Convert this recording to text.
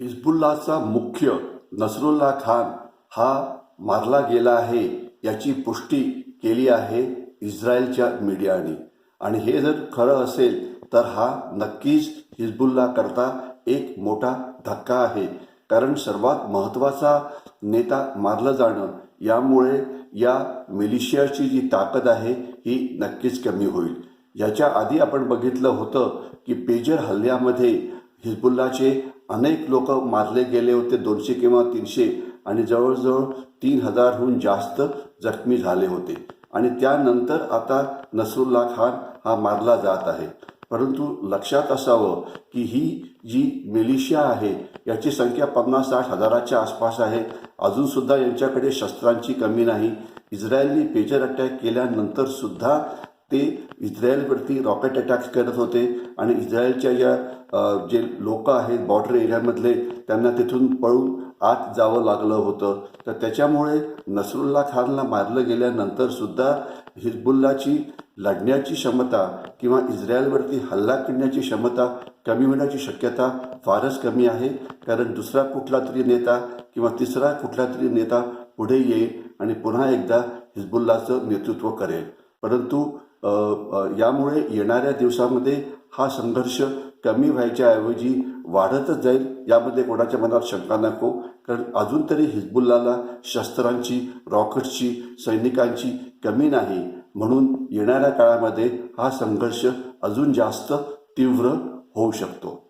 हिजबुल्लाचा मुख्य नसरुल्ला खान हा मारला गेला आहे याची पुष्टी केली आहे इस्रायलच्या मीडियाने. आणि हे जर खरं असेल तर हा नक्कीच हिजबुल्ला करता एक मोठा धक्का आहे. कारण सर्वात महत्त्वाचा नेता मारलं जाणं यामुळे या मिलिशियाची जी ताकद आहे ही नक्कीच कमी होईल. याच्या आधी आपण बघितलं होतं की पेजर हल्ल्यामध्ये हिजबुल्लाचे अनेक लोक मारले गेले होते दोनशे किंवा तीनशे आणि जवळजवळ तीन हजारहून जास्त जखमी झाले होते. आणि त्यानंतर आता नसरुल्ला खान हा मारला जात आहे. परंतु लक्षात असावं की ही जी मिलिशिया आहे याची संख्या पन्नास साठ हजाराच्या आसपास आहे. अजूनसुद्धा यांच्याकडे शस्त्रांची कमी नाही. इस्रायलने पेजर अटॅक केल्यानंतर सुद्धा ते इस्रायलवरती रॉकेट अटॅक्स करत होते. आणि इस्रायलच्या ज्या जे लोक आहेत बॉर्डर एरियामधले त्यांना तिथून पळून आत जावं लागलं होतं. तर त्याच्यामुळे नसरुल्ला खानला मारलं गेल्यानंतरसुद्धा हिजबुल्लाची लढण्याची क्षमता किंवा इस्रायलवरती हल्ला करण्याची क्षमता कमी होण्याची शक्यता फारच कमी आहे. कारण दुसरा कुठला तरी नेता किंवा तिसरा कुठला तरी नेता पुढे येईल आणि पुन्हा एकदा हिजबुल्लाचं नेतृत्व करेल. परंतु यामुळे येणाऱ्या दिवसामध्ये हा संघर्ष कमी व्हायच्याऐवजी वाढतच जाईल यामध्ये कोणाच्या मनात शंका नको. कारण अजून तरी हिजबुल्लाला शस्त्रांची रॉकेट्सची सैनिकांची कमी नाही. म्हणून येणाऱ्या काळामध्ये हा संघर्ष अजून जास्त तीव्र होऊ शकतो.